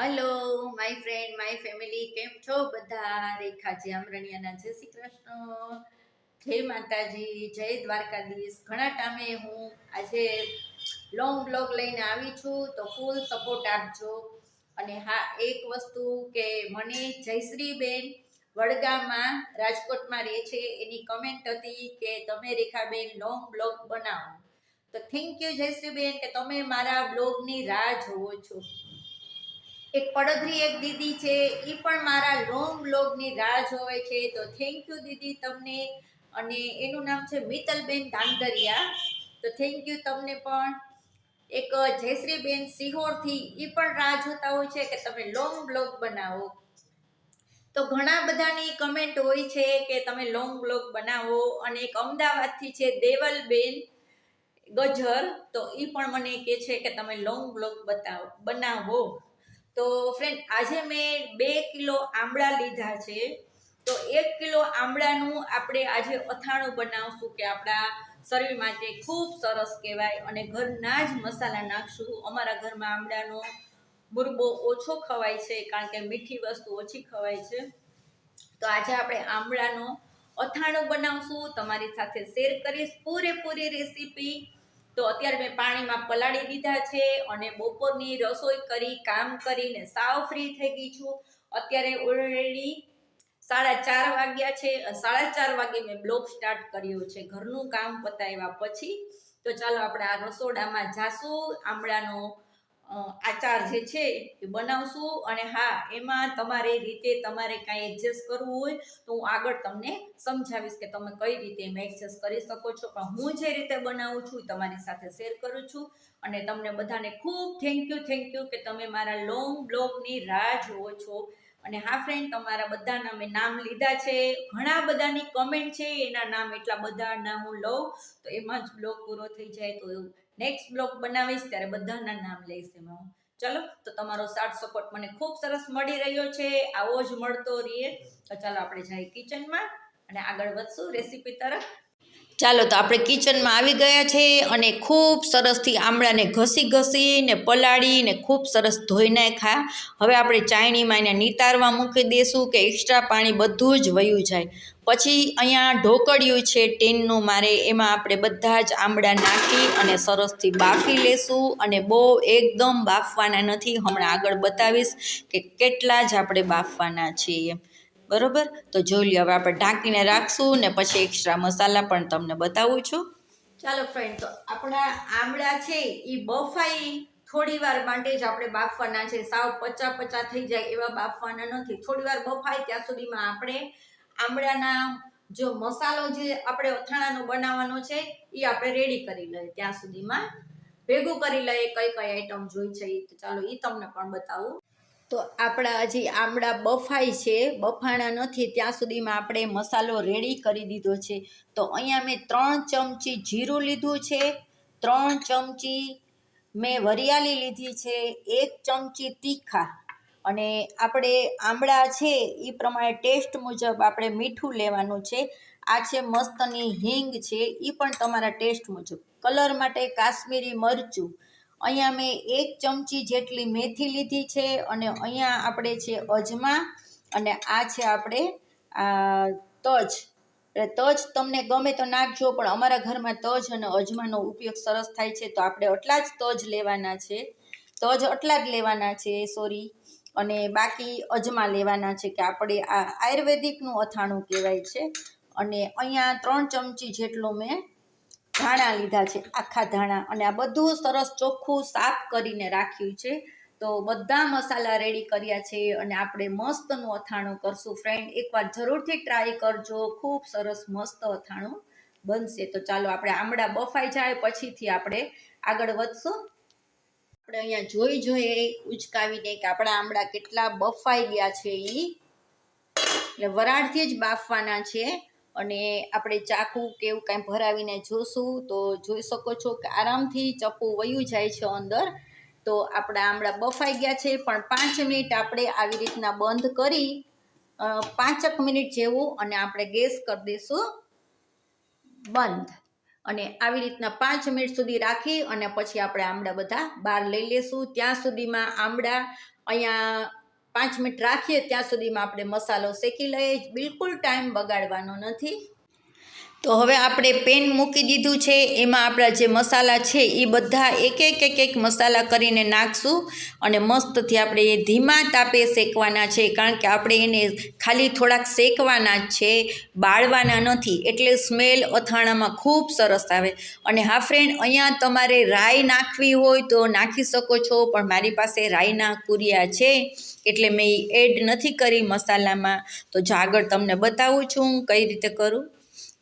Hello my friend my family કેમ છો બધા? રેખાજી આમરણિયાના જય શ્રી કૃષ્ણ. જય માતાજી, જય દ્વારકાધીશ. ઘણા ટામે હું આજે લોંગ બ્લોગ લઈને આવી છું, તો ફૂલ સપોર્ટ આપજો. અને હા, એક વસ્તુ કે મને જયશ્રીબેન વડગામમાં રાજકોટમાં રહે છે, એની કમેન્ટ હતી કે તમે રેખાબેન લોંગ બ્લોગ બનાવો. તો થેન્ક યુ જયશ્રીબેન કે તમે મારા બ્લોગની રાહ જોવો છો. એક પડધરી એક દીદી છે એ પણ મારા લોંગ બ્લોગની રાહ જોવે છે. તો થેન્ક યુ દીદી તમને. અને એનું નામ છે મિત્તલબેન ધાંધરિયા તો થેન્ક યુ તમને પણ. એક જયશ્રીબેન સિહોરથી એ પણ રાહ જોતા હોય છે કે તમે લોંગ બ્લોગ બનાવો. તો ઘણા બધાની કમેન્ટ હોય છે કે તમે લોંગ બ્લોગ બનાવો. અને એક અમદાવાદથી છે દેવલબેન ગજર. તો એ પણ મને કહે છે કે તમે લોંગ બ્લોગ બતાવો, બનાવો. તો ફ્રેન્ડ આજે મેં બે કિલો આંબળા લીધા છે. તો એક કિલો આંબળાનું આપણે આજે અથાણું બનાવશું કે આપણા શરીર માટે ખૂબ સરસ કહેવાય અને ઘરના જ મસાલા નાખશું. અમારા ઘરમાં આંબળાનો બુરબો ઓછો ખવાય છે કારણ કે મીઠી વસ્તુ ઓછી ખવાય છે. તો આજે આપણે આંબળાનો અથાણું બનાવશું. તમારી સાથે શેર કરીશ પૂરેપૂરી રેસીપી તો અત્યારે મેં પાણીમાં પલાળી દીધા છે અને બપોરની રસોઈ કરી, કામ કરીને સાવ ફ્રી થઈ ગઈ છું. અત્યારે ઓલરેડી સાડા ચાર વાગ્યા છે સાડા ચાર વાગે મેં બ્લોગ સ્ટાર્ટ કર્યો છે. ઘરનું કામ પતાવ્યા પછી તો ચાલો આપણે આ રસોડામાં જાશું. આમળાનો આચાર જે છે એ બનાવશું અને હા, એમાં તમારે રીતે તમારે કાંઈ એડજસ્ટ કરવું હોય તો હું આગળ તમને સમજાવીશ કે તમે કઈ રીતે એમાં એડજસ્ટ કરી શકો છો. પણ હું જે રીતે બનાવું છું તમારી સાથે શેર કરું છું. અને તમને બધાને ખૂબ થેન્ક યુ થેન્ક યુ કે તમે મારા લોંગ બ્લોગની રાહ જુઓ છો. અને હા ફ્રેન્ડ તમારા બધાના મેં નામ લીધા છે. ઘણા બધાની કમેન્ટ છે. એના નામ એટલા બધા ના હું લઉં. તો એમાં જ બ્લોગ પૂરો થઈ જાય તો નેક્સ્ટ બ્લોગ બનાવીશ ત્યારે બધાના નામ લઈશ એમાં હું. ચલો, તો તમારો સાથ સપોર્ટ મને ખૂબ સરસ મળી રહ્યો છે. આવો જ મળતો રહીએ. તો ચાલો આપણે જઈએ કિચનમાં અને આગળ વધશું રેસીપી તરફ. ચાલો તો આપણે કિચનમાં આવી ગયા છે અને ખૂબ સરસથી આમળાને ઘસી ઘસીને પલાળીને ખૂબ સરસ ધોઈ નાખ્યા. હવે આપણે ચાયણીમાં એને નિતારવા મૂકી દઈશું કે એક્સ્ટ્રા પાણી બધું જ વયું જાય. પછી અહીંયા ઢોકળિયું છે, ટીનનું મારે એમાં આપણે બધા જ આમળા નાખી અને સરસથી બાફી લેશું અને બહુ એકદમ બાફવાના નથી. હમણાં આગળ બતાવીશ કે કેટલા જ આપણે બાફવાના છીએ. બરોબર? તો જોઈ લો હવે આપણે ઢાંકીને રાખશું ને પછી એક્સ્ટ્રા મસાલા પણ તમને બતાવું છું. ચાલો ફ્રેન્ડ તો આપણા આમળા છે એ બફાઈ થોડી વાર માટે જ આપણે બાફવાના છે. સાવ પચા પચા થઈ જાય એવા બાફવાના નથી. થોડી વાર બફાય ત્યાં સુધીમાં આપણે આમળાના જો મસાલો જે આપણે અથાણાનો બનાવવાનો છે એ આપણે રેડી કરી લઈએ. ત્યાં સુધીમાં ભેગું કરી લઈએ કઈ કઈ આઈટમ જોઈ છે એ તો ચાલો એ તમને પણ બતાવું. તો આપણા હજી આમળા બફાય છે, બફાણા નથી, ત્યાં સુધીમાં આપણે મસાલો રેડી કરી દીધો છે. તો અહીંયા મેં ત્રણ ચમચી જીરું લીધું છે, ત્રણ ચમચી મેં વરિયાળી લીધી છે, એક ચમચી તીખા. અને આપણે આમળા છે, એ પ્રમાણે ટેસ્ટ મુજબ આપણે મીઠું લેવાનું છે. આ છે મસ્તની હિંગ છે, એ પણ તમારા ટેસ્ટ મુજબ. કલર માટે કાશ્મીરી મરચું અહીંયા મેં એક ચમચી જેટલી મેથી લીધી છે અને અહીંયા આપણે છે અજમા અને આ છે આપણે તજ. એટલે તજ તમને ગમે તો નાખજો, પણ અમારા ઘરમાં તજ અને અજમાનો ઉપયોગ સરસ થાય છે. તો આપણે આટલા જ તજ લેવાના છે. તજ આટલા જ લેવાના છે, સોરી. અને બાકી અજમા લેવાના છે કે આપણે આ આયુર્વેદિકનું અથાણું કહેવાય છે. અને અહીંયા ત્રણ ચમચી જેટલો મેં ધાણા લીધા છે, આખા ધાણા. અને આ બધું સરસ ચોખ્ખું સાફ કરીને રાખ્યું છે. તો બધા મસાલા રેડી કર્યા છે અને આપણે મસ્તનું અથાણું કરશું. ફ્રેન્ડ એકવાર જરૂરથી ટ્રાય કરજો. ખૂબ સરસ મસ્ત અથાણું બનશે. તો ચાલો આપણે આમળા બફાઈ જાય, પછીથી આપણે આગળ વધશું. આપણે અહીંયા જોઈ જોઈએ ઉચકાવીને કે આપણા આમળા કેટલા બફાઈ ગયા છે એ એટલે વરાળથી જ બાફવાના છે. અને આપણે ચાકુ કે એવું કાંઈ ભરાવીને જોશું, તો જોઈ શકો છો કે આરામથી ચપ્પુ વયું જાય છે અંદર. તો આપણા આમળા બફાઈ ગયા છે, પણ પાંચ મિનિટ આપણે આવી રીતના બંધ કરી પાંચક મિનિટ જેવું અને આપણે ગેસ કરી દઈશું બંધ. અને આવી રીતના પાંચ મિનિટ સુધી રાખી અને પછી આપણે આમળા બધા બહાર લઈ લેશું. ત્યાં સુધીમાં આમળા અહીંયા પાંચ મિનિટ રાખીએ ત્યાં સુધીમાં આપણે મસાલો શેકી લઈએ. બિલકુલ ટાઈમ બગાડવાનો નથી. તો હવે આપણે પેન મૂકી દીધું છે, એમાં આપણા જે મસાલા છે એ બધા એક એક એક એક મસાલા કરીને નાખશું અને મસ્તથી આપણે એ ધીમા તાપે શેકવાના છે, કારણ કે આપણે એને ખાલી થોડાક શેકવાના જ છે, બાળવાના નથી, એટલે સ્મેલ અથાણામાં ખૂબ સરસ આવે. અને હા ફ્રેન્ડ અહીંયા તમારે રાઈ નાખવી હોય તો નાખી શકો છો, પણ મારી પાસે રાઈના કુરિયા છે, એટલે મેં એ એડ નથી કરી મસાલામાં. તો જો આગળ તમને બતાવું છું કઈ રીતે કરું.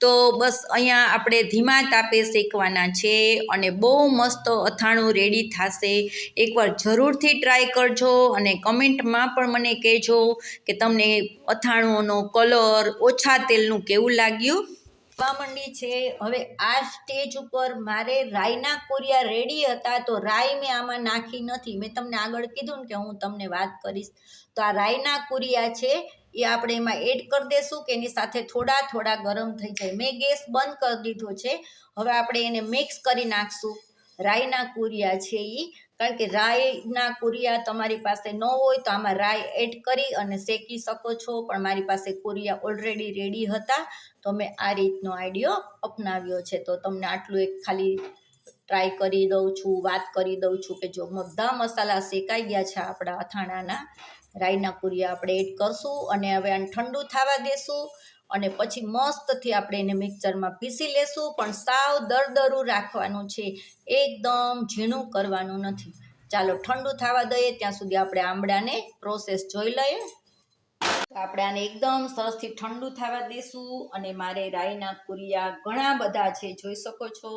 તો બસ અહીંયા આપણે ધીમા તાપે શેકવાના છે અને બહુ મસ્ત અથાણું રેડી થશે. એકવાર જરૂરથી ટ્રાય કરજો અને કમેન્ટમાં પણ મને કહેજો કે તમને અથાણુંનો કલર ઓછા તેલનું કેવું લાગ્યું? થવા છે. હવે આ સ્ટેજ ઉપર મારે રાઈના કોરિયા રેડી હતા તો રાઈ મેં આમાં નાખી નથી. મેં તમને આગળ કીધું ને કે હું તમને વાત કરીશ. તો આ રાઈના કોરિયા છે એ આપણે એમાં એડ કરી દેશું કે એની સાથે થોડા થોડા ગરમ થઈ જાય. મેં ગેસ બંધ કરી દીધો છે. હવે આપણે એને મિક્સ કરી નાખશું. રાઈના કુરિયા છે એ કારણ કે રાઈના કુરિયા તમારી પાસે ન હોય તો આમાં રાઈ એડ કરી અને શેકી શકો છો. પણ મારી પાસે કુરિયા ઓલરેડી રેડી હતા. તો મેં આ રીતનો આઈડિયો અપનાવ્યો છે. તો તમને આટલું એક ખાલી ટ્રાય કરી દઉં છું, વાત કરી દઉં છું કે જો બધા મસાલા શેકાઈ ગયા છે આપણા અથાણાના, રાઈના પૂરી આપણે એડ કરશું અને હવે આને ઠંડુ થવા દેશું અને પછી મસ્તથી આપણે એને મિક્સરમાં પીસી લેશું, પણ સાવ દરદરું રાખવાનું છે, એકદમ ઝીણું કરવાનું નથી. ચાલો ઠંડુ થવા દઈએ, ત્યાં સુધી આપણે આંબળાને પ્રોસેસ જોઈ લઈએ. આપણે આને એકદમ સરસથી ઠંડુ થવા દેશું અને મારે રાઈના કુરિયા ઘણા બધા છે, જોઈ શકો છો.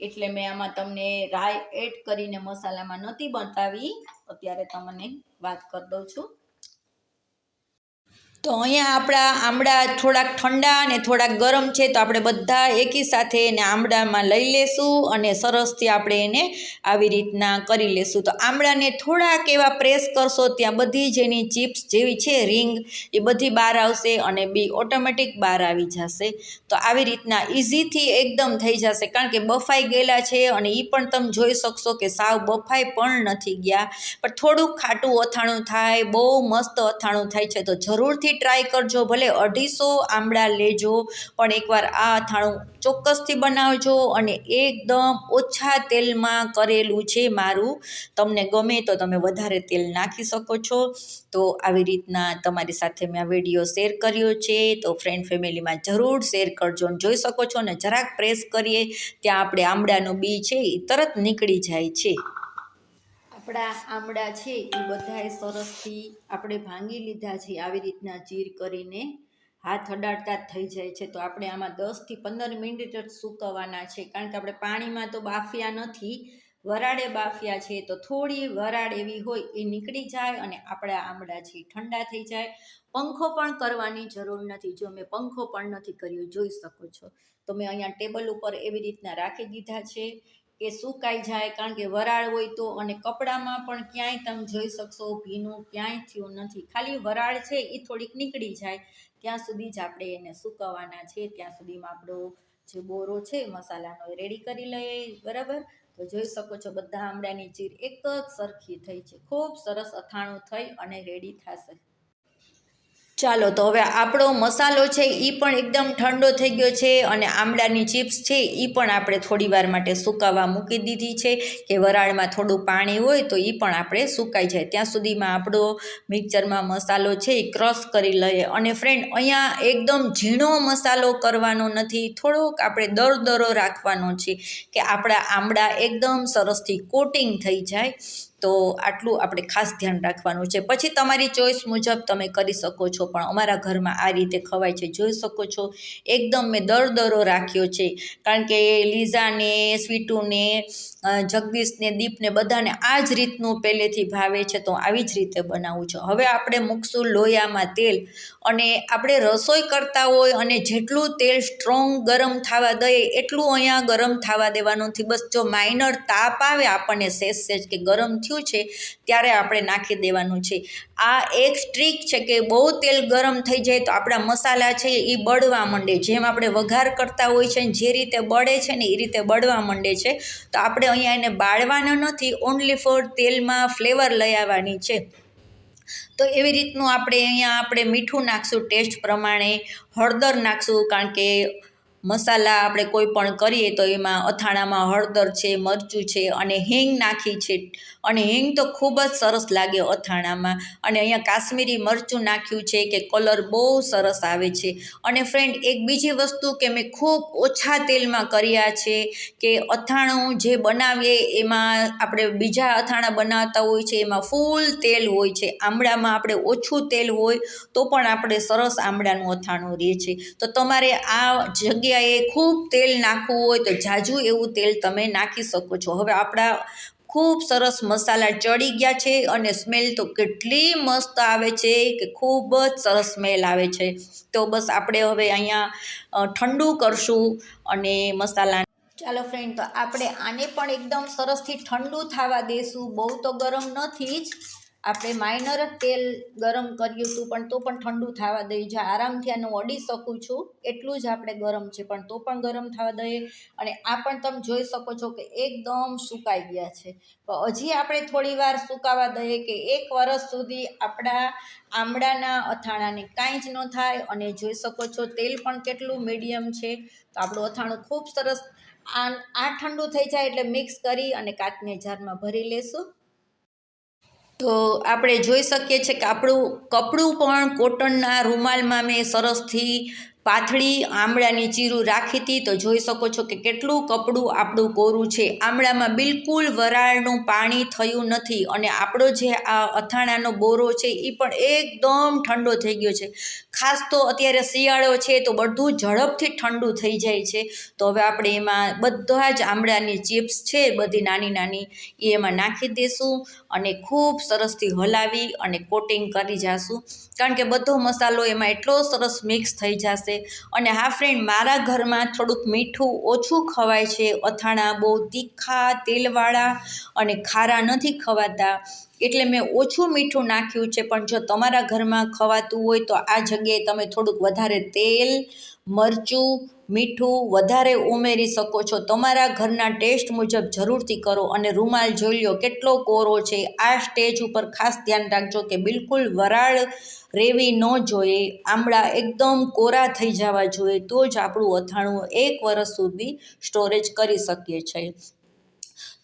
એટલે મેં આમાં તમને રાઈ એડ કરીને મસાલામાં નહોતી બતાવી અત્યારે તમને વાત કરી દઉં છું. તો અહીંયા આપણા આમળા થોડાક ઠંડા અને થોડાક ગરમ છે તો આપણે બધા એકી સાથે એને આમળામાં લઈ લેશું અને સરસથી આપણે એને આવી રીતના કરી લેશું. તો આમળાને થોડાક એવા પ્રેસ કરશો ત્યાં બધી જ એની ચિપ્સ જેવી છે, રિંગ, એ બધી બહાર આવશે અને બી ઓટોમેટિક બહાર આવી જશે. તો આવી રીતના ઇઝીથી એકદમ થઈ જશે. કારણ કે બફાઈ ગયેલા છે અને એ પણ તમે જોઈ શકશો કે સાવ બફાઈ પણ નથી ગયા. પણ થોડુંક ખાટું અથાણું થાય, બહુ મસ્ત અથાણું થાય છે. તો જરૂરથી ટ્રાય કરજો, ભલે અઢીસો આમળા લેજો, પણ એકવાર આ અથાણું ચોક્કસથી બનાવજો અને એકદમ ઓછા તેલમાં કરેલું છે મારું, તમને ગમે તો તમે વધારે તેલ નાખી શકો છો. તો આવી રીતના તમારી સાથે મેં આ વીડિયો શેર કર્યો છે, તો ફ્રેન્ડ ફેમિલીમાં જરૂર શેર કરજો અને જોઈ શકો છો અને જરાક પ્રેસ કરીએ, ત્યાં આપણે આમળાનું બી છે એ તરત નીકળી જાય છે. આપણા આમળા છે એ બધાએ સરસથી આપણે ભાંગી લીધા છે, આવી રીતના ચીર કરીને હાથ અડાડતા જ થઈ જાય છે. તો આપણે આમાં દસથી પંદર મિનિટ જ સૂકવવાના છે. કારણ કે આપણે પાણીમાં તો બાફ્યા નથી, વરાળે બાફ્યા છે. તો થોડી વરાળ એવી હોય એ નીકળી જાય અને આપણા આમળા છે ઠંડા થઈ જાય. પંખો પણ કરવાની જરૂર નથી. જો મેં પંખો પણ નથી કર્યો, જોઈ શકો છો. તો મેં અહીંયા ટેબલ ઉપર એવી રીતના રાખી દીધા છે. કે સુકાઈ જાય કારણ કે વરાળ હોય તો અને કપડામાં પણ ક્યાંય તમે જોઈ શકશો ભીનું ક્યાંય થયું નથી. ખાલી વરાળ છે એ થોડીક નીકળી જાય. ત્યાં સુધી જ આપણે એને સુકવવાના છે. ત્યાં સુધીમાં આપણો જે બોરો છે મસાલાનો એ રેડી કરી લઈએ. બરાબર? તો જોઈ શકો છો બધા આમળાની ચીર એક જ સરખી થઈ છે. ખૂબ સરસ અથાણું થઈ અને રેડી થશે. ચાલો તો હવે આપણો મસાલો છે એ પણ એકદમ ઠંડો થઈ ગયો છે અને આમળાની ચિપ્સ છે એ પણ આપણે થોડી વાર માટે સુકાવા મૂકી દીધી છે કે વરાળમાં થોડું પાણી હોય તો એ પણ આપણે સુકાઈ જાય. ત્યાં સુધીમાં આપણો મિક્સરમાં મસાલો છે એ ક્રશ કરી લઈએ. અને ફ્રેન્ડ અહીંયા એકદમ ઝીણો મસાલો કરવાનો નથી, થોડોક આપણે દર દરો રાખવાનો છે કે આપણા આમળા એકદમ સરસથી કોટિંગ થઈ જાય. તો આટલું આપણે ખાસ ધ્યાન રાખવાનું છે. પછી તમારી ચોઈસ મુજબ તમે કરી શકો છો, પણ અમારા ઘરમાં આ રીતે ખવાય છે. જોઈ શકો છો, એકદમ મેં દર દરો રાખ્યો છે. કારણ કે લીઝાને, સ્વીટુને જગદીશને, દીપને બધાને આ જ રીતનું પહેલેથી ભાવે છે, તો આવી જ રીતે બનાવું છું. હવે આપણે મૂકશું લોયામાં તેલ અને આપણે રસોઈ કરતા હોય અને જેટલું તેલ સ્ટ્રોંગ ગરમ થવા દઈએ, એટલું અહીંયા ગરમ થવા દેવાનું નથી. બસ જો માઇનર તાપ આવે, આપણને સેજ સેજ કે ગરમ થયું છે, ત્યારે આપણે નાખી દેવાનું છે. આ એક સ્ટ્રીક છે કે બહુ તેલ ગરમ થઈ જાય તો આપણા મસાલા છે એ બળવા માંડે. જેમ આપણે વઘાર કરતા હોય છે જે રીતે બળે છે ને એ રીતે બળવા માંડે છે. તો આપણે અહીંયા એને બાળવાના નથી ઓનલી ફોર તેલમાં ફ્લેવર લઈ આવવાની છે. તો એવી રીતનું આપણે અહીંયા આપણે મીઠું નાખશું ટેસ્ટ પ્રમાણે, હળદર નાખશું, કારણ કે મસાલા આપણે કોઈ પણ કરીએ તો એમાં અથાણામાં હળદર છે, મરચું છે અને હિંગ નાખી છે. અને હિંગ તો ખૂબ જ સરસ લાગે અથાણામાં. અને અહીંયા કાશ્મીરી મરચું નાખ્યું છે કે કલર બહુ સરસ આવે છે. અને ફ્રેન્ડ એક બીજી વસ્તુ કે મેં ખૂબ ઓછા તેલમાં કર્યા છે કે અથાણું જે બનાવીએ એમાં આપણે બીજા અથાણા બનાવતા હોય છે, એમાં ફૂલ તેલ હોય છે. આમળામાં આપણે ઓછું તેલ હોય તો પણ આપણે સરસ આમળાનું અથાણું રહે છે. તો તમારે આ જગ્યાએ ખૂબ તેલ નાખવું હોય તો જાજુ એવું તેલ તમે નાખી શકો છો. હવે આપણા ખૂબ સરસ મસાલા ચડી ગયા છે અને સ્મેલ તો કેટલી મસ્ત આવે છે કે ખૂબ જ સરસ સ્મેલ આવે છે. તો બસ આપણે હવે અહીંયા ઠંડુ કરશું અને મસાલા ચાલો ફ્રેન્ડ તો આપણે આને પણ એકદમ સરસથી ઠંડુ થવા દેશું. બહુ તો ગરમ નથી જ આપણે માઇનર જ તેલ ગરમ કર્યું હતું, પણ તો પણ ઠંડુ થવા દઈએ. જે આરામથી આને ઓડી શકું છું, એટલું જ આપણે ગરમ છે, પણ તો પણ ગરમ થવા દઈએ. અને આ પણ તમે જોઈ શકો છો કે એકદમ સુકાઈ ગયા છે. હજી આપણે થોડી વાર સુકાવા દઈએ કે એક વરસ સુધી આપણા આમળાના અથાણાને કાંઈ જ ન થાય. અને જોઈ શકો છો તેલ પણ કેટલું મીડિયમ છે. તો આપણું અથાણું ખૂબ સરસ આ ઠંડુ થઈ જાય એટલે મિક્સ કરી અને કાચને જારમાં ભરી લેશું. તો આપણે જોઈ શકીએ છીએ કે આપણું કપડું પણ કોટનના રૂમાલમાં મેં સરસથી પાથળી આમળાની ચીરું રાખી હતી, તો જોઈ શકો છો કે કેટલું કપડું આપણું કોરું છે. આમળામાં બિલકુલ વરાળનું પાણી થયું નથી અને આપણો જે આ અથાણાનો બોરો છે એ પણ એકદમ ઠંડો થઈ ગયો છે. ખાસ તો અત્યારે શિયાળો છે, તો બધું ઝડપથી ઠંડુ થઈ જાય છે. તો હવે આપણે એમાં બધા જ આમળાની ચિપ્સ છે, બધી નાની નાની, એ એમાં નાખી દઈશું અને ખૂબ સરસથી હલાવી અને કોટિંગ કરી જાશું. કારણ કે બધો મસાલો એમાં એટલો સરસ મિક્સ થઈ જશે અને હા ફ્રેન્ડ મારા ઘરમાં થોડુંક મીઠું ઓછું ખવાય છે. અથાણા બહુ તીખા, તેલવાળા અને ખારા નથી ખવાતા. એટલે મેં ઓછું મીઠું નાખ્યું છે. પણ જો તમારા ઘરમાં ખવાતું હોય તો આ જગ્યાએ તમે થોડુંક વધારે તેલ, મરચું મીઠું વધારે ઉમેરી શકો છો. તમારા ઘરના ટેસ્ટ મુજબ જરૂરથી કરો અને રૂમાલ જોઈ લો કેટલો કોરો છે. આ સ્ટેજ ઉપર ખાસ ધ્યાન રાખજો કે બિલકુલ વરાળ રેવી ન જોઈએ. આમળા એકદમ કોરા થઈ જવા જોઈએ તો જ આપણું અથાણું એક વર્ષ સુધી સ્ટોરેજ કરી શકીએ છીએ.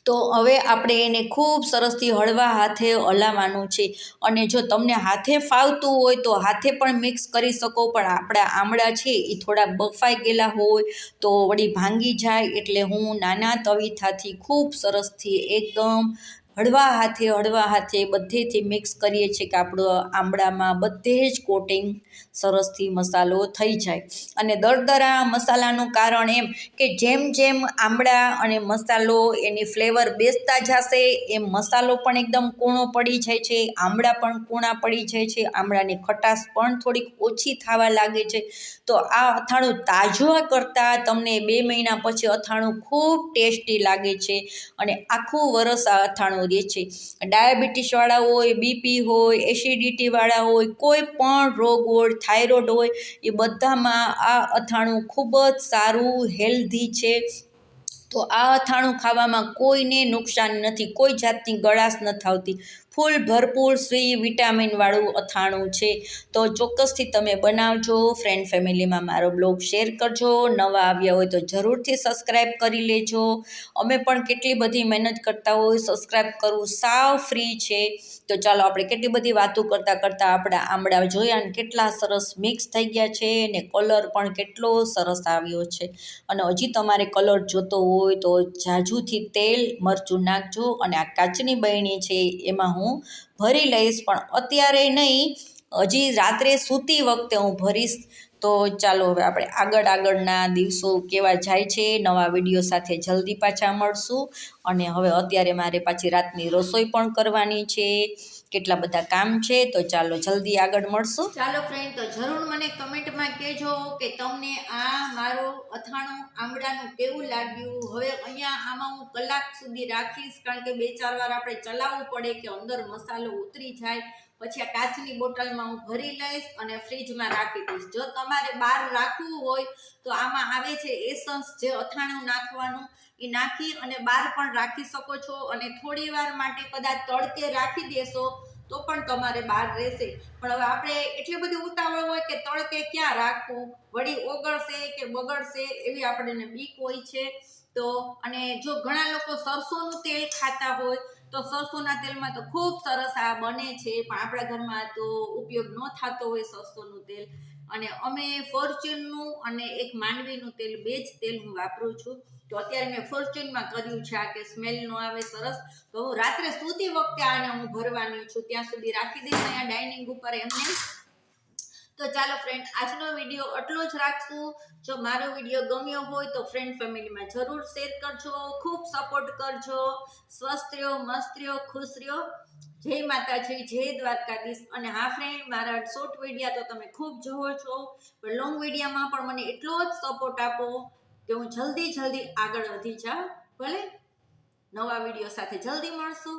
તો હવે આપણે એને ખૂબ સરસથી હળવા હાથે હલાવવાનું છે. અને જો તમને હાથે ફાવતું હોય તો હાથે પણ મિક્સ કરી શકો, પણ આપણા આમળા છે એ થોડા બફાઈ ગયેલા હોય તો વળી ભાંગી જાય. એટલે હું નાના તવીથાથી ખૂબ સરસથી એકદમ હળવા હાથે હળવા હાથે બધેથી મિક્સ કરીએ છીએ કે આપણું આંબળામાં બધે જ કોટિંગ સરસથી મસાલો થઈ જાય. અને દરદરા મસાલાનું કારણ એમ કે જેમ જેમ આમળા અને મસાલો એની ફ્લેવર બેસતા જશે, એમ મસાલો પણ એકદમ કૂણો પડી જાય છે, આમળા પણ કૂણા પડી જાય છે, આમળાની ખટાશ પણ થોડીક ઓછી થવા લાગે છે. તો આ અથાણું તાજવા કરતાં તમને બે મહિના પછી અથાણું ખૂબ ટેસ્ટી લાગે છે. અને આખું વરસ આ અથાણું રહે છે. ડાયાબિટીસવાળા હોય બીપી હોય એસિડિટીવાળા હોય, કોઈ પણ રોગ હોય, થાઇરોઇડ હોય, એ બધામાં આ અથાણું ખૂબ જ સારું, હેલ્ધી છે. તો આ અથાણું ખાવામાં કોઈને નુકસાન નથી. કોઈ જાતની ગળાશ નથી આવતી ફૂલ ભરપૂર સી વિટામિનવાળું અથાણું છે. તો ચોક્કસથી તમે બનાવજો ફ્રેન્ડ ફેમિલીમાં મારો બ્લોગ શેર કરજો, નવા આવ્યા હોય તો જરૂરથી સબસ્ક્રાઈબ કરી લેજો. અમે પણ કેટલી બધી મહેનત કરતા હોય સબસ્ક્રાઈબ કરવું સાવ ફ્રી છે. તો ચાલો આપણે કેટલી બધી વાતો કરતાં કરતાં આપણા આમળા જોયા ને કેટલા સરસ મિક્સ થઈ ગયા છે ને કલર પણ કેટલો સરસ આવ્યો છે. અને હજી તમારે કલર જોતો હોય તો જાજુથી તેલ, મરચું નાખજો અને આ કાચની બહેણી છે, એમાં હું ભરી લઈશ પણ અત્યારે નહીં. હજી રાત્રે સૂતી વખતે હું ભરીશ. તો ચાલો હવે આપણે આગળ આગળના દિવસો કેવા જાય છે, નવા વીડિયો સાથે જલ્દી પાછા મળશું. અને હવે અત્યારે મારે પાછી રાતની રસોઈ પણ કરવાની છે, કેટલા બધા કામ છે, તો ચાલો જલ્દી આગળ મળશું. ચાલો ફ્રેન્ડ તો જરૂર મને કમેન્ટમાં કહેજો કે તમને આ મારું અથાણું આમળાનું કેવું લાગ્યું? હવે અહીંયા આમાં હું કલાક સુધી રાખીશ, કારણ કે બે ચાર વાર આપણે ચલાવવું પડે કે અંદર મસાલો ઉતરી જાય. પછી આ કાચની બોટલમાં હું ભરી લઈશ અને ફ્રીજમાં રાખી દઈશ. જો તમારે બહાર રાખવું હોય તો આમાં આવે છે એસન્સ જે અથાણું નાખવાનું. એ નાખી અને બહાર પણ રાખી શકો છો અને થોડી વાર માટે કદાચ તડકે રાખી દેશો તો પણ તમારે બહાર રહેશે. પણ હવે આપણે એટલી બધી ઉતાવળ હોય કે તડકે ક્યાં રાખવું? વળી ઓગળશે કે બગડશે એવી આપણને બીક હોય છે. તો અને જો ઘણા લોકો સરસોનું તેલ ખાતા હોય તો સરસોના તેલમાં તો ખૂબ સરસ આ બને છે, પણ આપણા ઘરમાં તો ઉપયોગ ન થતો હોય સરસોનું તેલ. અને અમે ફોર્ચ્યુનનું અને એક માંડવીનું તેલ, બે જ તેલ હું વાપરું છું. તો અત્યારે મેં ફોર્ચ્યુનમાં કર્યું છે, આ કે સ્મેલ ન આવે, સરસ. તો હું રાત્રે સૂતી વખતે આને હું ભરવાની છું. ત્યાં સુધી રાખી દઈશ, અહીંયા ડાઇનિંગ ઉપર એમને તો ચાલો ફ્રેન્ડ આજનો વીડિયો આટલો જ રાખશું. જો મારો વીડિયો ગમ્યો હોય તો ફ્રેન્ડ ફેમિલીમાં જરૂર શેર કરજો, ખૂબ સપોર્ટ કરજો. સ્વસ્થ રહ્યો, મસ્ત રહ્યો, ખુશ રહ્યો. જય માતાજી, જય દ્વારકાધીશ. અને હા ફ્રેન્ડ મારા શોર્ટ વિડીયા તો તમે ખૂબ જોવો છો, પણ લોંગ વિડીયામાં પણ મને એટલો જ સપોર્ટ આપો કે હું જલ્દી જલ્દી આગળ વધી જાઉં. ભલે? નવા વીડિયો સાથે જલ્દી મળશું.